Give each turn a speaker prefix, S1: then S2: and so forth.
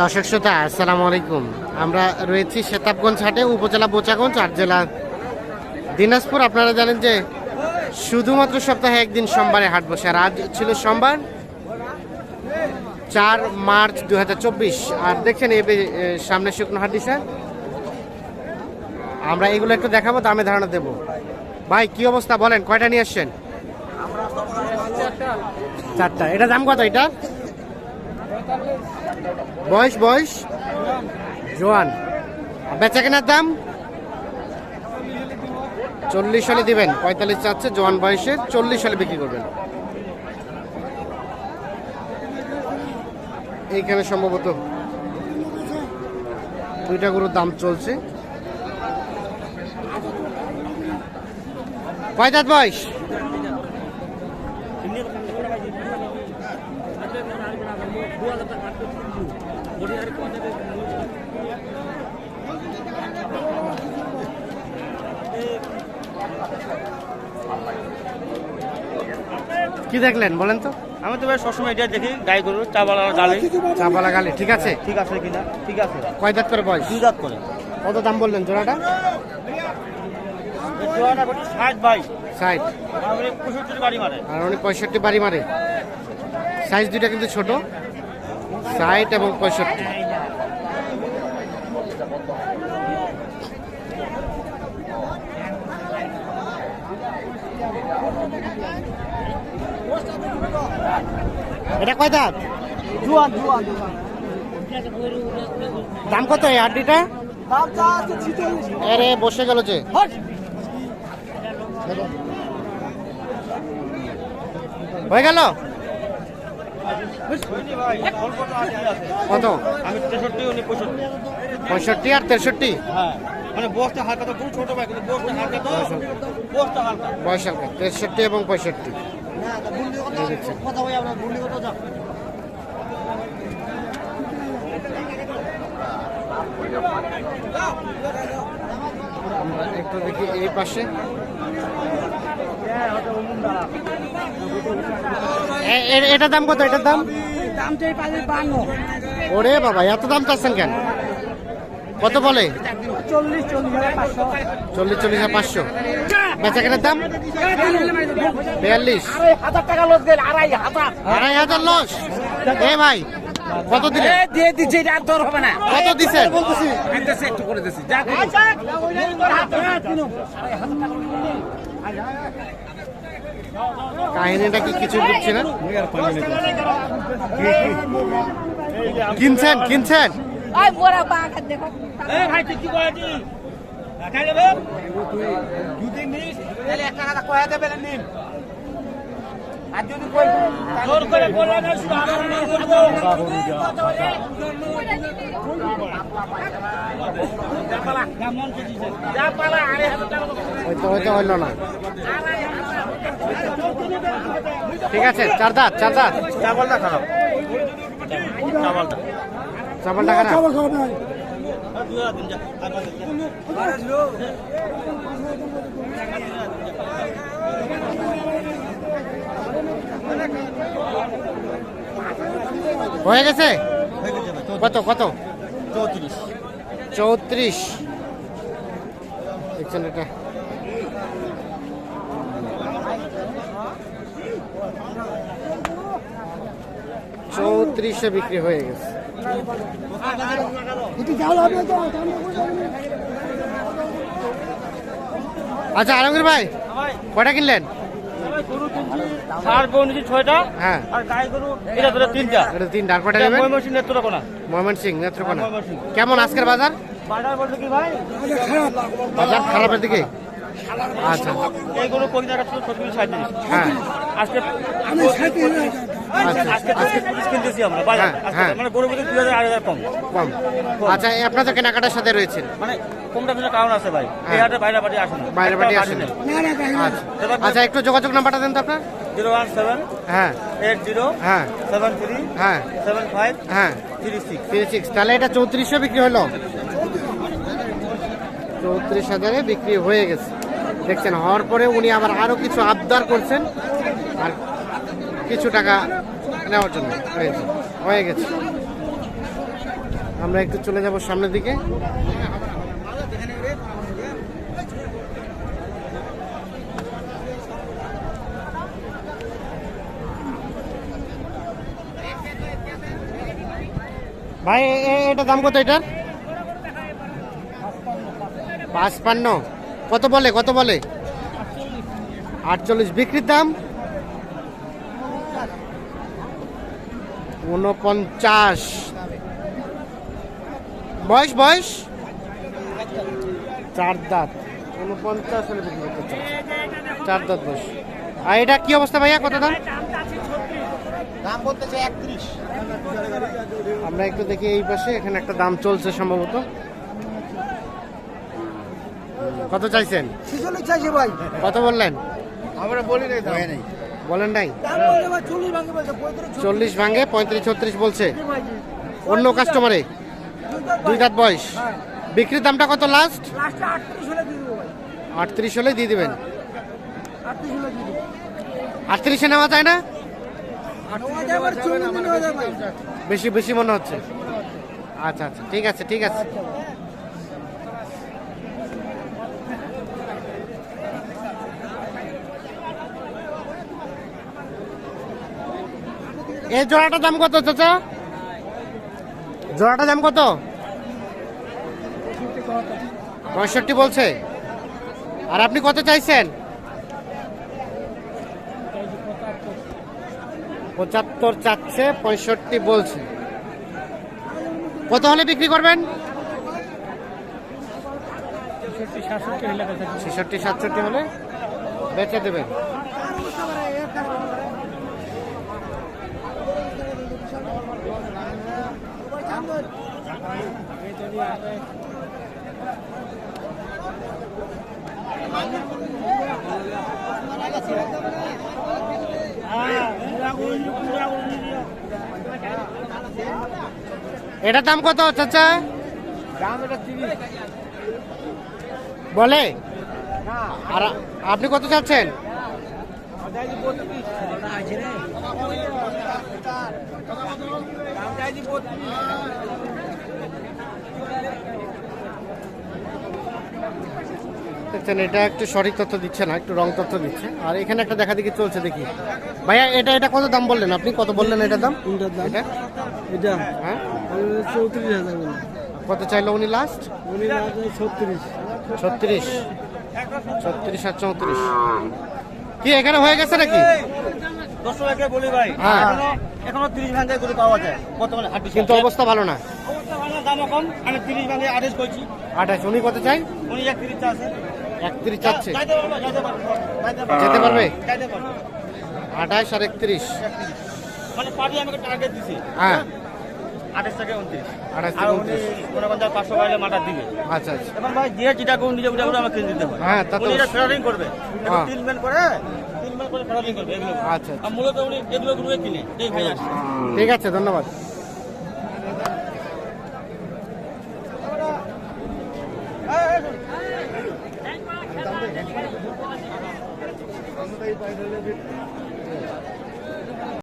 S1: দর্শক শ্রোতা আসসালামু আলাইকুম। আমরা রয়েছি সেতাবগঞ্জ হাটে উপজেলা বোচাগঞ্জ আর জেলা দিনাজপুর। আপনারা জানেন যে শুধুমাত্র সপ্তাহে একদিন সোমবারে হাট বসে আর আজ ছিল সোমবার চার মার্চ দু হাজার চব্বিশ। আর দেখছেন এ, সামনে শুকনো হাট দিছে। আমরা এগুলো একটু দেখাবো দামে ধারণা দেবো। ভাই কি অবস্থা বলেন কয়টা নিয়ে আসছেন? চারটা। এটা দাম কত এটা? বয়স বয়স? জোয়ান। বেচা কেনার দাম? চল্লিশ সালে দিবেন, পঁয়তাল্লিশ চাচ্ছে, জোয়ান বয়সে, চল্লিশ সালে বিক্রি করবেন। এইখানে সম্ভবত দুইটা গরুর দাম চলছে। কয় বয়স? কি দেখলেন বলেন তো?
S2: আমি তো ভাই সবসময় এটা দেখি গাই গরু চাবালা গালি
S1: চাপালা গালি ঠিক আছে?
S2: ঠিক আছে কিনা? ঠিক আছে
S1: কয় দাঁত করে বয়স?
S2: দুই দাঁত করে।
S1: কত দাম বললেন জোড়াটা?
S2: জোড়াটা ষাট আমি পঁয়ষট্টির বাড়ি মারে।
S1: আর উনি পঁয়ষট্টি বাড়ি মারে। সাইজ দুইটা কিন্তু ছোট। ষাট এবং পঁয়ষট্টি। এটা কয় দাঁত?
S2: জুয়ান
S1: দাম কত এই হাড্ডিটা?
S2: দাম
S1: আরে বসে গেল যে। হয়ে গেল
S2: ভাই অল্প তো আশি আছে
S1: কত?
S2: আমি তেষট্টি উনি পঁয়ষট্টি।
S1: পঁয়ষট্টি আর তেষট্টি?
S2: হ্যাঁ মানে বসটা হালকা তো খুব ছোট ভাই কিন্তু বসটা হালকা তো বসটা হালকা।
S1: বয়স হালকা তেষট্টি এবং পঁয়ষট্টি। আমরা একটু দেখি এই পাশে। এটার দাম কত? এটার দাম? ওরে বাবা এত দাম চাচ্ছেন কেন? কত বলে?
S2: চল্লিশ চল্লিশ হাজার পাঁচশো।
S1: চল্লিশ চল্লিশ হাজার পাঁচশো বেচা কেনার দাম? বিয়াল্লিশ।
S2: হাজার টাকা লস গেল আড়াই হাজার
S1: আড়াই হাজার লস। এ ভাই কত দিলে
S2: দিয়ে দিচ্ছে এটা তোর হবে না।
S1: কত দিছেন
S2: একটু একটু করে দিচ্ছি যা
S1: কাহিনীটা কি কিছু বুঝছি না? কিনছেন কিনছেন? হয়তো হয়তো হইল না। ঠিক আছে চার দাঁত চার দাঁত
S2: চাবলটা। খারাপ চাবলটা
S1: চাপালটা খারাপ হয়ে গেছে? কত কত?
S2: চৌত্রিশ।
S1: চৌত্রিশ। দেখছেন এটা? চৌত্রিশে বিক্রি হয়ে গেছে। আচ্ছা আলমগীর ভাই কটা কিনলেন? হ্যাঁ।
S2: আর গাই গরু এটা ধরে তিনটা।
S1: এটা তিন ডার কটা নেবেন?
S2: ময়মনসিং নেত্রকোনা।
S1: মোহাম্মদ সিং নেত্রকোনা কেমন আজকের বাজার?
S2: বাজার বলতে কি ভাই?
S1: বাজার খারাপের দিকে? আচ্ছা।
S2: এই কোন জায়গা ছিল ছত্রিশ সাঁত্রিশ
S1: হ্যাঁ।
S2: আজকে
S1: আচ্ছা আপনাদের কেনাকাটার সাথে রয়েছেন
S2: মানে কমটা কারণ আছে ভাই। এই
S1: হ্যাঁ।
S2: বাইরে বাড়ি আসে
S1: বাইরে বাড়ি আসেন আচ্ছা। আচ্ছা একটু যোগাযোগ নাম্বারটা দেন তো আপনার।
S2: জিরো ওয়ান সেভেন
S1: হ্যাঁ।
S2: এইট জিরো
S1: হ্যাঁ।
S2: সেভেন থ্রি
S1: হ্যাঁ।
S2: সেভেন ফাইভ
S1: হ্যাঁ।
S2: Three six.
S1: Three six. তাহলে এটা চৌত্রিশশো বিক্রি হলো? চৌত্রিশ হাজারে বিক্রি হয়ে গেছে। দেখছেন হওয়ার পরে উনি আবার আরও কিছু আবদার করছেন। আর কিছু টাকা নেওয়ার জন্য। হয়ে গেছে। আমরা একটু চলে যাব সামনের দিকে। ভাই এটা দাম কত এটার? পাঁচপান্ন। কত বলে? কত বলে? আটচল্লিশ। বিক্রির দাম? উনপঞ্চাশ বয়স বয়স? চার দাঁত। উনপঞ্চাশ হলে বিক্রি করতে চাই চার দাঁত বয়স। আর এটা কি অবস্থা ভাইয়া? কত দাম?
S2: দাম বলতেছে একত্রিশ।
S1: আমরা একটু দেখি এই পাশে এখানে একটা দাম চলছে সম্ভবত। কত চাইছেন?
S2: ছিচল্লিশ চাইছে ভাই।
S1: কত বললেন?
S2: আমরা বলি নাই।
S1: বলেন নাই?
S2: চল্লিশ ভাঙে পঁয়ত্রিশ,
S1: ছত্রিশ বলছে। অন্য কাস্টমারে দুই দাঁত বয়স। বিক্রির দামটা কত লাস্ট
S2: আটত্রিশ হলে দিয়ে
S1: দিবেন।
S2: আটত্রিশ
S1: নেওয়া যায় না? বেশি বেশি মনে হচ্ছে। আচ্ছা আচ্ছা ঠিক আছে ঠিক আছে। এই জোড়াটার দাম কত চাচা? জোড়াটার দাম কত? পঁয়ষট্টি বলছে। আর আপনি কত চাইছেন? পঁচাত্তর চাচ্ছে, পঁয়ষট্টি বলছে। কত হলে বিক্রি করবেন? ছেষট্টি, সাতষট্টি হলে বেচে দেবেন এটার দাম কত চাচা?
S2: দাম এটা তিরিশ।
S1: বলে? আর আপনি কত চাচ্ছেন? দেখছেন এটা একটু সঠিক তথ্য দিচ্ছে না একটু রং তথ্য দিচ্ছে। আর এখানে একটা দেখা দেখি চলছে দেখি। ভাইয়া এটা এটা কত দাম বললেন আপনি? কত বললেন এটার দাম?
S2: কোনটার দাম?
S1: এটা?
S2: এটা?
S1: হ্যাঁ?
S2: চৌত্রিশ হাজার
S1: কত চাইলো উনি লাস্ট
S2: উনি ছত্রিশ।
S1: ছত্রিশ। ছত্রিশ আর চৌত্রিশ। কি এখানে হয়ে গেছে নাকি?
S2: দশ বলি ভাই।
S1: হ্যাঁ।
S2: এখনও এখনও তিরিশ ভাঙায় করে পাওয়া যায় বর্তমানে হাট
S1: কিন্তু অবস্থা ভালো না।
S2: অবস্থা ভালো দামও কম আমি তিরিশ ভাঙে আদেশ করছি
S1: আঠাশ উনি কত চাই?
S2: উনি একত্রিশ আছে
S1: একত্রিশ চাচ্ছে।
S2: পারবে
S1: যেতে আঠাশ আর একত্রিশ।
S2: মানে পার্টি আমাকে টার্গেট দিছে।
S1: হ্যাঁ।
S2: আঠাশ থেকে উনত্রিশ।
S1: আঠাশ থেকে
S2: উনি
S1: উনত্রিশ।
S2: করেন পাঁচশো বাইরে মাটা দিবে।
S1: আচ্ছা আচ্ছা।
S2: ভাই যে যেটা কোন নিজে উঠে আমাকে কিনে দিতে হয়
S1: হ্যাঁ, তা তো।
S2: ফেরারিং করবে। এখন
S1: হ্যাঁ।
S2: করে
S1: আচ্ছা, আচ্ছা।
S2: মূলত উনি এগুলো গুলো কিনে
S1: ঠিক আছে ধন্যবাদ।